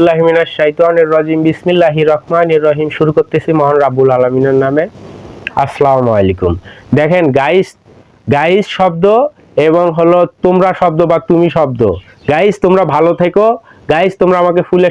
আল্লাহমিনার শাইতানের রাজিম। বিসমিল্লাহি রহমান রহিম। শুরু করতেছি মহান রাব্বুল আলমিনের নামে। আসসালামু আলাইকুম। দেখেন গাইস গাইস শব্দ এবং হলো তোমরা শব্দ বা তুমি শব্দ। গাইস তোমরা ভালো থেকো। গাইস তোমরা আমাকে ফুলের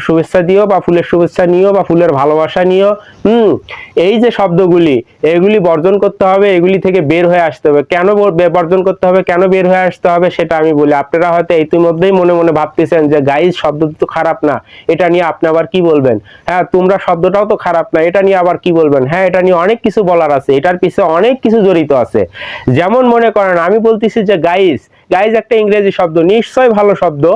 শুভেচ্ছা- দিও বা ফুলের শুভেচ্ছা নিও বা ফুলের ভালোবাসা নিও। হুম, এই যে শব্দগুলি, এগুলি বর্জন করতে হবে, এগুলি থেকে বের হয়ে আসতে হবে। কেন বর্জন করতে হবে, কেন বের হয়ে আসতে হবে সেটা আমি বলি। আপনারা হয়তো ইতিমধ্যেই মনে মনে ভাবতেছেন যে গাইস শব্দ তো খারাপ না। এটা নিয়ে আপনি আবার কি বলবেন? হ্যাঁ তোমরা শব্দটাও তো খারাপ না, এটা নিয়ে আবার কি বলবেন? হ্যাঁ এটা নিয়ে অনেক কিছু বলার আছে। এটার পিছনে অনেক কিছু জড়িত আছে। যেমন মনে করেন, আমি বলতেছি যে গাইস গাইজ একটা ইংরেজি শব্দ নিশ্চয় ভালো শব্দ।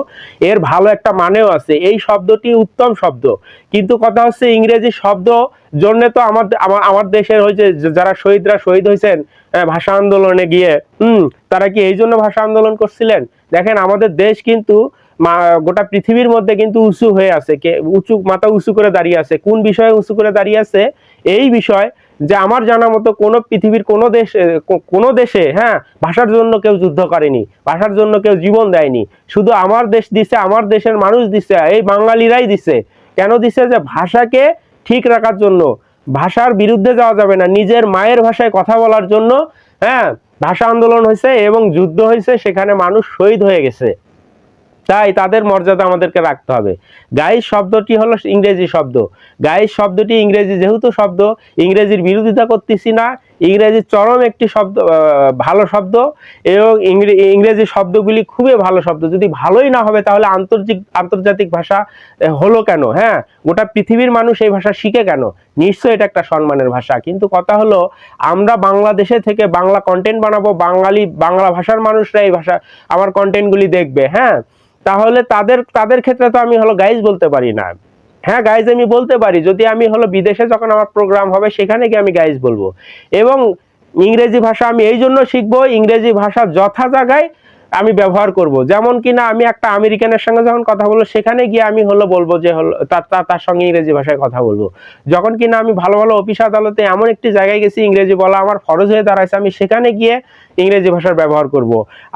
এর ভালো একটা মানেও আছে। এই শব্দটি উত্তম শব্দ। কিন্তু কথা হচ্ছে, ইংরেজি শব্দ জন্য তো আমার, আমার- দেশের হয়েছে যারা শহীদরা শহীদ হয়েছেন ভাষা আন্দোলনে গিয়ে, হুম, তারা কি এই জন্য ভাষা আন্দোলন করছিলেন? দেখেন, আমাদের দেশ কিন্তু গোটা পৃথিবীর মধ্যে কিন্তু উঁচু হয়ে আছে। কে, উঁচু, মাথা উঁচু করে দাঁড়িয়ে আছে। কোন বিষয়ে উঁচু করে দাঁড়িয়ে আছে? এই বিষয় যে আমার জানা মতো কোনো পৃথিবীর কোনো দেশে কোনো দেশে হ্যাঁ ভাষার জন্য কেউ যুদ্ধ করেনি, ভাষার জন্য কেউ জীবন দেয়নি। শুধু আমার দেশ দিছে, আমার দেশের মানুষ দিছে, এই বাঙালিরাই দিছে। কেন দিছে? যে ভাষাকে ঠিক রাখার জন্য। ভাষার বিরুদ্ধে যাওয়া যাবে না। নিজের মায়ের ভাষায় কথা বলার জন্য হ্যাঁ ভাষা আন্দোলন হয়েছে এবং যুদ্ধ হয়েছে, সেখানে মানুষ শহীদ হয়ে গেছে। তাই তাদের মর্যাদা আমাদেরকে রাখতে হবে। গাইস শব্দটি হলো ইংরেজি শব্দ। গাইস শব্দটি ইংরেজি যেহেতু শব্দ, ইংরেজির বিরোধিতা করতেছি না। ইংরেজি চরম একটি শব্দ ভালো শব্দ এবং ইংরে- ইংরেজি শব্দগুলি খুবই ভালো শব্দ। যদি ভালোই না হবে তাহলে আন্তর্জাতিক আন্তর্জাতিক ভাষা হলো কেন? হ্যাঁ গোটা পৃথিবীর মানুষ এই ভাষা শিখে কেন? নিশ্চয়ই এটা একটা সম্মানের ভাষা। কিন্তু কথা হলো, আমরা বাংলাদেশে থেকে বাংলা কন্টেন্ট বানাবো, বাঙালি, বাংলা ভাষার মানুষরা এই ভাষা, আমার কন্টেন্টগুলি দেখবে। হ্যাঁ তাহলে তাদের তাদের ক্ষেত্রে তো আমি হলো গাইজ বলতে পারি না। হ্যাঁ গাইজ আমি বলতে পারি, যদি আমি হলো বিদেশে যখন আমার প্রোগ্রাম হবে, সেখানে গিয়ে আমি গাইজ বলব। এবং ইংরেজি ভাষা আমি এই জন্য শিখব, ইংরেজি ভাষা যথা জায়গায় আমি ব্যবহার করব। যেমন কিনা আমি একটা আমেরিকানের সঙ্গে যখন কথা বলব, সেখানে গিয়ে আমি হলো বলব যে হলো তার সঙ্গে ইংরেজি ভাষায় কথা বলব। যখন কিনা আমি ভালো ভালো অফিস আদালতে এমন একটি জায়গায় গেছি, ইংরেজি বলা আমার ফরজ হয়ে দাঁড়াইছে, আমি সেখানে গিয়ে ইংরেজি ভাষার ব্যবহার করব।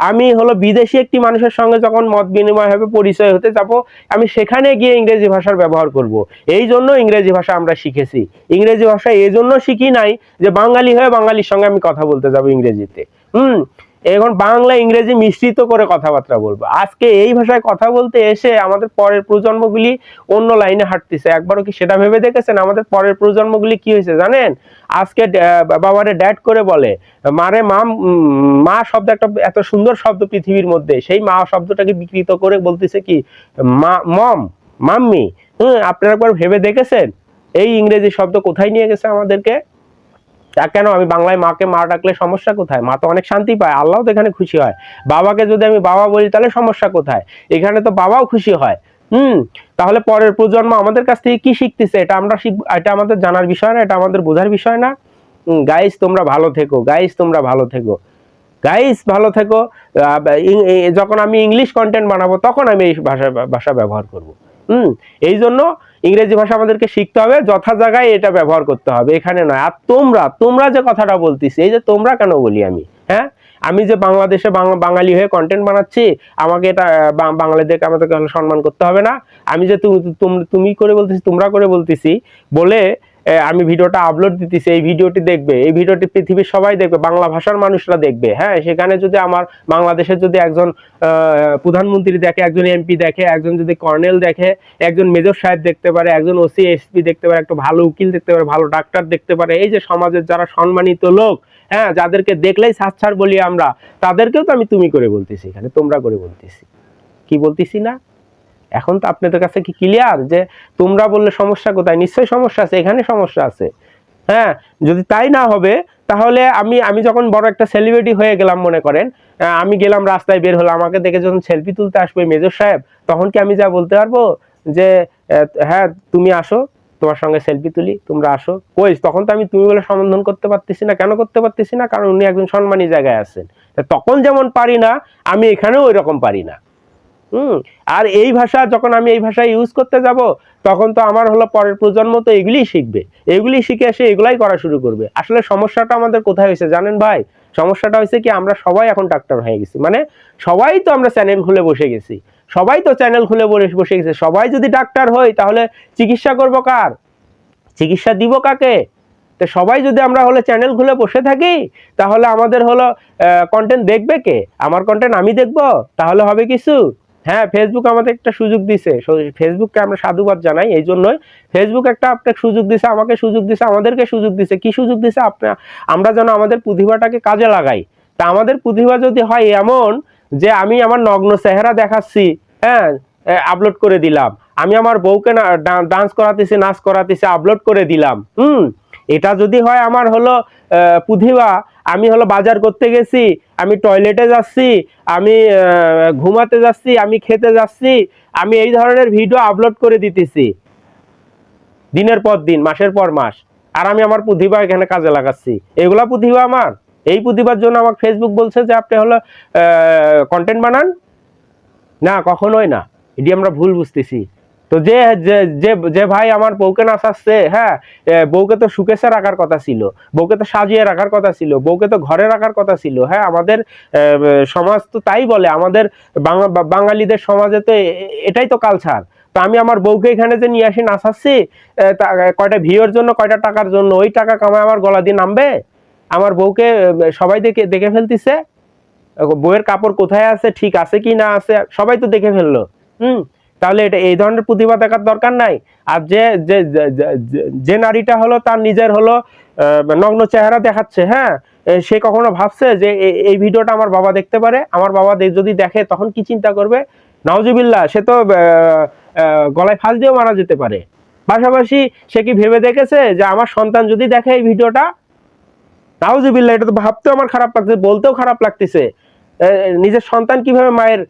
আমি হলো বিদেশি একটি মানুষের সঙ্গে যখন মত বিনিময় হবে, পরিচয় হতে যাব, আমি সেখানে গিয়ে ইংরেজি ভাষার ব্যবহার করব। এই জন্য ইংরেজি ভাষা আমরা শিখেছি। ইংরেজি ভাষা এই জন্য শিখি নাই যে বাঙালি হয়ে বাঙালির সঙ্গে আমি কথা বলতে যাব ইংরেজিতে। হুম? এখন বাংলা, ইংরেজি মিশ্রিত করে কথাবার্তা বলব। আজকে এই ভাষায় কথা বলতে এসে আমাদের পরের প্রজন্মগুলি অন্য লাইনে হাঁটতেছে। একবারও কি সেটা ভেবে দেখেছেন? আমাদের পরের প্রজন্মগুলি কি হয়েছে জানেন? আজকে বাবারে ড্যাড করে বলে, মারে মাম মা শব্দ একটা এত সুন্দর শব্দ পৃথিবীর মধ্যে। সেই মা শব্দটাকে বিকৃত করে বলতেছে কি, মা, মম, মাম্মি হ্যাঁ আপনারা একবার ভেবে দেখেছেন? এই ইংরেজি শব্দ কোথায় নিয়ে গেছে আমাদেরকে? তা কেন? আমি বাংলায় মাকে মা ডাকলে সমস্যা কোথায়? মা তো অনেক শান্তি পায় আল্লাহ তো এখানে খুশি হয়। বাবাকে যদি আমি বাবা বলি, তাহলে সমস্যা কোথায়? এখানে তো বাবাও খুশি হয়। হুম, তাহলে পরের প্রজন্ম আমাদের কাছ থেকে কি শিখতেছে? এটা আমরা শিখ, এটা আমাদের জানার বিষয় না, এটা আমাদের বোঝার বিষয় না। গাইস তোমরা ভালো থেকো গাইস তোমরা ভালো থেকো। গাইস ভালো থেকো। যখন আমি ইংলিশ কন্টেন্ট বানাবো, তখন আমি এই ভাষা ভাষা ব্যবহার করব। হুম, এই জন্য ইংরেজি ভাষা আমাদেরকে শিখতে হবে, যথা জায়গায় এটা ব্যবহার করতে হবে, এখানে নয়। আর তোমরা তোমরা যে কথাটা বলতেছি এই যে তোমরা কেন বলি আমি? হ্যাঁ? আমি যে বাংলাদেশে বাঙালি হয়ে কন্টেন্ট বানাচ্ছি, আমাকে এটা বাঙালিদেরকে আমাদেরকে সম্মান করতে হবে না। আমি যে তুমি করে বলতেছি, তোমরা করে বলতেছি, বলে আমি ভিডিওটা আপলোড দিতেছি, এই ভিডিওটি দেখবে। এই ভিডিওটি পৃথিবীর সবাই দেখবে, বাংলা ভাষার মানুষরা দেখবে হ্যাঁ? সেখানে যদি আমার বাংলাদেশের যদি একজন প্রধানমন্ত্রী দেখে, একজন এমপি দেখে, একজন যদি কর্নেল দেখে, একজন মেজর সাহেব দেখতে পারে, একজন ওসি এসপি দেখতে পারে, একটা ভালো উকিল দেখতে পারে, ভালো ডাক্তার দেখতে পারে, এই যে সমাজের যারা সম্মানিত লোক হ্যাঁ? যাদেরকে দেখলেই সাচ্ছার বলি আমরা, তাদেরকেও তো আমি তুমি করে বলতেছি এখানে, তোমরা করে বলতেছি। কি বলতেছি না? এখন তো আপনাদের কাছে কি ক্লিয়ার যে তোমরা বললে সমস্যা কোথায়? নিশ্চয়ই সমস্যা আছে, এখানে সমস্যা আছে। হ্যাঁ যদি তাই না হবে, তাহলে আমি আমি যখন বড় একটা সেলিব্রিটি হয়ে গেলাম, মনে করেন আমি গেলাম রাস্তায় বের হলাম, আমাকে দেখে যখন সেলফি তুলতে আসবে মেজর সাহেব, তখন কি আমি যা বলতে পারব? যে হ্যাঁ তুমি আসো, তোমার সঙ্গে সেলফি তুলি, তোমরা আসো। কই, তখন তো আমি তুমি বলে সম্বোধন করতে পারতেছি না, কেন করতে পারতেছি না? কারণ উনি একজন সম্মানী জায়গায় আছেন। তখন যেমন পারি না, আমি এখানেও ওই রকম পারি না। হুম, আর এই ভাষা যখন আমি এই ভাষা ইউজ করতে যাব, তখন তো আমার হলো পরের প্রজন্ম তো এগুলি শিখবে। এগুলি শিখে এসে এগুলাই করা শুরু করবে। আসলে সমস্যাটা আমাদের কোথায় হয়েছে জানেন ভাই? সমস্যাটা হয়েছে কি, আমরা সবাই এখন ডাক্তার হয়ে গেছি। মানে সবাই তো আমরা চ্যানেল খুলে বসে গেছি। সবাই তো চ্যানেল খুলে বসে বসে গেছে। সবাই যদি ডাক্তার হই, তাহলে চিকিৎসা করব কার? চিকিৎসা দিব কাকে? তো সবাই যদি আমরা হলে চ্যানেল খুলে বসে থাকি, তাহলে আমাদের হলো কন্টেন্ট দেখবে কে? আমার কন্টেন্ট আমি দেখব? তাহলে হবে কিছু? হ্যাঁ ফেসবুক আমাদের একটা সুযোগ দিছে। ফেসবুককে আমরা সাধুবাদ জানাই। এই জন্যই ফেসবুক একটা আপনাকে সুযোগ দিছে, আমাকে সুযোগ দিছে, আমাদেরকে সুযোগ দিছে। কি সুযোগ দিছে? আপনা, আমরা যেন আমাদের প্রতিভাটাকে কাজে লাগাই। তা আমাদের প্রতিভা যদি হয় এমন যে, আমি আমার নগ্ন চেহারা দেখাচ্ছি হ্যাঁ আপলোড করে দিলাম। আমি আমার বউকে ডান্স করাতেছি, নাচ করাতেছি আপলোড করে দিলাম। হুম, এটা যদি হয় আমার হলো প্রতিভা আমি হলো বাজার করতে গেছি, আমি টয়লেটে যাচ্ছি, আমি ঘুমাতে যাচ্ছি, আমি খেতে যাচ্ছি, আমি এই ধরনের ভিডিও আপলোড করে দিতেছি। দিনের পর দিন, মাসের পর মাস। আর আমি আমার প্রতিভা এখানে কাজে লাগাচ্ছি। এগুলা প্রতিভা আমার। এই প্রতিভার জন্য আমার ফেসবুক বলছে যে আপনি হলো কন্টেন্ট বানান। না, কখনোই না। এটি আমরা ভুল বুঝতেছি। তো যে যে, যে- ভাই আমার বউকে নাচাচ্ছে হ্যাঁ বউকে তো সুকেশে রাখার কথা ছিল, বউকে তো সাজিয়ে রাখার কথা ছিল, বউকে তো ঘরে রাখার কথা ছিল হ্যাঁ আমাদের সমাজ তো তাই বলে, আমাদের বাঙা- বাঙালিদের সমাজে তো এটাই তো কালচার তো আমি আমার বউকে এখানে যে নিয়ে আসি নাচাচ্ছি কয়টা ভিউর জন্য, কয়টা টাকার জন্য, ওই টাকা কামায় আমার গলা দিয়ে নামবে? আমার বউকে সবাই দেখে দেখে ফেলতিছে? বউয়ের কাপড় কোথায় আছে, ঠিক আছে কি না আছে, সবাই তো দেখে ফেলল। হুম? তাহলে এটা এই ধরনের প্রতিভা দেখার দরকার নাই। আর যে যে নারীটা হলো, তার নিজের হলো নগ্ন চেহারা দেখাচ্ছে হ্যাঁ? সে কখনো ভাবছে যে এই ভিডিওটা আমার বাবা দেখতে পারে, আমার বাবা যদি দেখে তখন কি চিন্তা করবে? নাওজুবিল্লাহ সে তো গলায় ফাঁস দিয়েও মারা যেতে পারে। পাশাপাশি সে কি ভেবে দেখেছে যে আমার সন্তান যদি দেখে এই ভিডিওটা? নাউজুবিল্লাহ, এটা তো ভাবতেও আমার খারাপ লাগছে, বলতেও খারাপ লাগতেছে। নিজের সন্তান কীভাবে মায়ের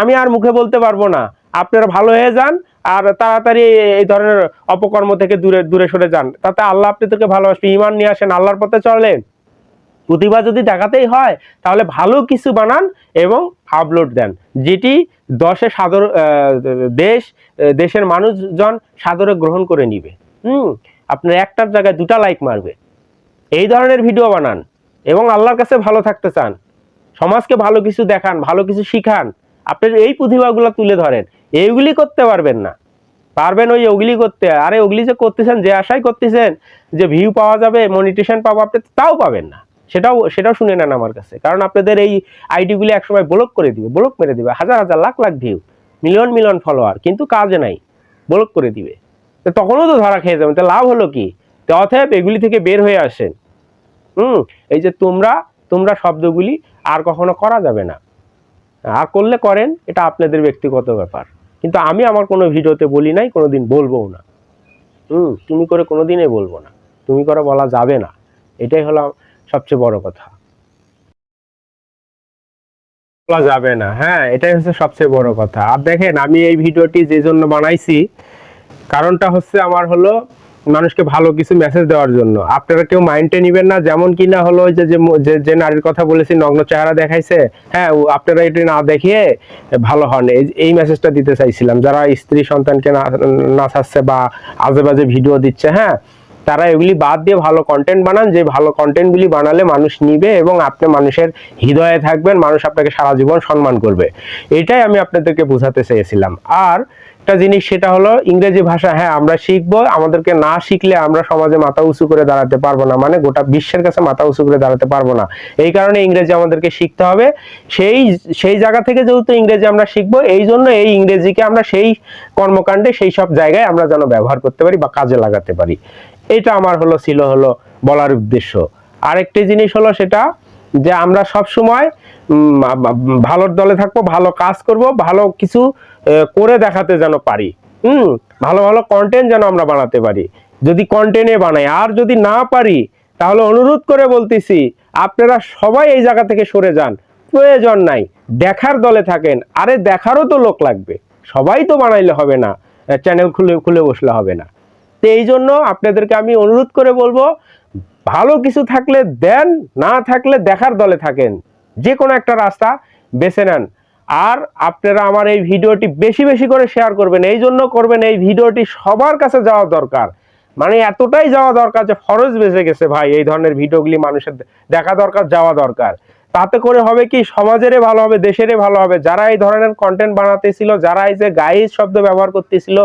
আমি আর মুখে বলতে পারব না। আপনারা ভালো হয়ে যান আর তাড়াতাড়ি এই ধরনের অপকর্ম থেকে দূরে দূরে সরে যান। তাতে আল্লাহ আপনাদেরকে ভালোবাসবে ইমান নিয়ে আসেন, আল্লাহর পথে চলেন। প্রতিভা যদি দেখাতেই হয়, তাহলে ভালো কিছু বানান এবং আপলোড দেন। যেটি দশে সাদর দেশ দেশের মানুষজন সাদরে গ্রহণ করে নিবে। হুম, আপনার একটার জায়গায় দুটা লাইক মারবে। এই ধরনের ভিডিও বানান এবং আল্লাহর কাছে ভালো থাকতে চান। সমাজকে ভালো কিছু দেখান, ভালো কিছু শিখান। আপনার এই প্রতিভাগুলো তুলে ধরেন। এইগুলি করতে পারবেন না। পারবেন ওই ওগুলি করতে। আরে ওগুলি যে করতেছেন, যে আশাই করতেছেন যে ভিউ পাওয়া যাবে মনিটেশন পাবো, আপনি তাও পাবেন না। সেটাও সেটাও শুনে নেন আমার কাছে। কারণ আপনাদের এই আইডিগুলি একসময় ব্লক করে দিবে ব্লক মেরে দিবে। হাজার হাজার, lakh lakh view million million follower কিন্তু কাজে নাই। ব্লক করে দিবে। তো তখনও তো ধরা খেয়ে যাবেন। তো লাভ হলো কি? তো অতএব এগুলি থেকে বের হয়ে আসেন। হুম, এই যে তোমরা তোমরা শব্দগুলি আর কখনো করা যাবে না। আর করলে করেন, এটা আপনাদের ব্যক্তিগত ব্যাপার। কিন্তু আমি আমার কোনো ভিডিওতে বলি নাই, কোনোদিন বলবোও না। হুম, তুমি করে কোনো কোনোদিনই বলব না। তুমি করে বলা যাবে না। এটাই হলো সবচেয়ে বড় কথা। বলা যাবে না। হ্যাঁ এটাই হচ্ছে সবচেয়ে বড় কথা। আর দেখেন, আমি এই ভিডিওটি যে জন্য বানাইছি, কারণটা হচ্ছে আমার হলো মানুষকে ভালো কিছু মেসেজ দেওয়ার জন্য। আপনারা কেউ মাইন্ডে নিবেন না, যেমন কিনা হলো যে যে নারীর কথা বলেছি, নগ্ন চেহারা দেখাইছে হ্যাঁ আপনারা এটি না দেখিয়ে ভালো হন। এই- এই মেসেজটা দিতে চাইছিলাম। যারা স্ত্রী সন্তানকে না নাচাচ্ছে বা আজে বাজে ভিডিও দিচ্ছে হ্যাঁ তারা এগুলি বাদ দিয়ে ভালো কন্টেন্ট বানান। যে ভালো কন্টেন্টগুলি বানালে মানুষ নিবে এবং আপনি মানুষের হৃদয়ে থাকবেন, মানুষ আপনাকে সারা জীবন সম্মান করবে। এটাই আমি আপনাদেরকে বোঝাতে চেয়েছিলাম। আর একটা জিনিস সেটা হলো ইংরেজি ভাষা হ্যাঁ আমরা শিখব, আমাদেরকে না শিখলে আমরা সমাজে মাথা উঁচু করে দাঁড়াতে পারব না মানে গোটা বিশ্বের কাছে মাথা উঁচু করে দাঁড়াতে পারব না। এই কারণে ইংরেজি আমাদেরকে শিখতে হবে। সেই সেই জায়গা থেকে যেহেতু ইংরেজি আমরা শিখব, এই জন্য এই ইংরেজিকে আমরা সেই কর্মকাণ্ডে, সেই সব জায়গায় আমরা যেন ব্যবহার করতে পারি বা কাজে লাগাতে পারি। এটা আমার হলো, ছিল হলো বলার উদ্দেশ্য। আরেকটি জিনিস হলো সেটা যে আমরা সব সময় ভালোর দলে থাকব, ভালো কাজ করব, ভালো কিছু করে দেখাতে যেন পারি। হুম, ভালো ভালো কন্টেন্ট যেন আমরা বানাতে পারি। যদি কন্টেন্টে বানাই, আর যদি না পারি, তাহলে অনুরোধ করে বলতেছি, আপনারা সবাই এই জায়গা থেকে সরে যান। প্রয়োজন নাই, দেখার দলে থাকেন। আরে দেখারও তো লোক লাগবে। সবাই তো বানাইলে হবে না চ্যানেল খুলে খুলে বসলে হবে না। তো এই জন্য আপনাদেরকে আমি অনুরোধ করে বলব ভালো কিছু থাকলে দেন, না থাকলে দেখার দলে থাকেন। যে কোনো একটা রাস্তা বেছে নেন। আর আপনারা আমার এই ভিডিওটি বেশি বেশি করে শেয়ার করবেন। এই জন্য করবেন, এই ভিডিওটি সবার কাছে যাওয়া দরকার। মানে এতটাই যাওয়া দরকার যে ফরজ বেঁচে গেছে ভাই, এই ধরনের ভিডিওগুলি মানুষের দেখা দরকার, যাওয়া দরকার। তাতে করে হবে কি সমাজেরই ভালো হবে, দেশেরই ভালো হবে। যারা এই ধরনের কন্টেন্ট বানাতেছিল, যারা এই যে গাইজ শব্দ ব্যবহার করতেছিল,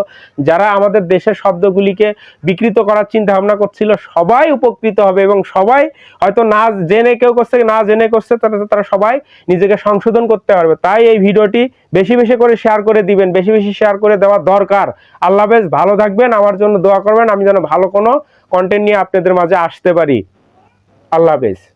যারা আমাদের দেশের শব্দগুলিকে বিকৃত করার চিন্তা ভাবনা করছিল, সবাই উপকৃত হবে এবং সবাই হয়তো না জেনে কেউ করছে, না জেনে করছে, তারা তারা সবাই নিজেকে সংশোধন করতে পারবে। তাই এই ভিডিওটি বেশি বেশি করে শেয়ার করে দিবেন, বেশি বেশি শেয়ার করে দেওয়া দরকার। আল্লাহ বেশ ভালো থাকবেন, আমার জন্য দোয়া করবেন, আমি যেন ভালো কোনো কন্টেন্ট নিয়ে আপনাদের মাঝে আসতে পারি। আল্লাহ হাফেজ।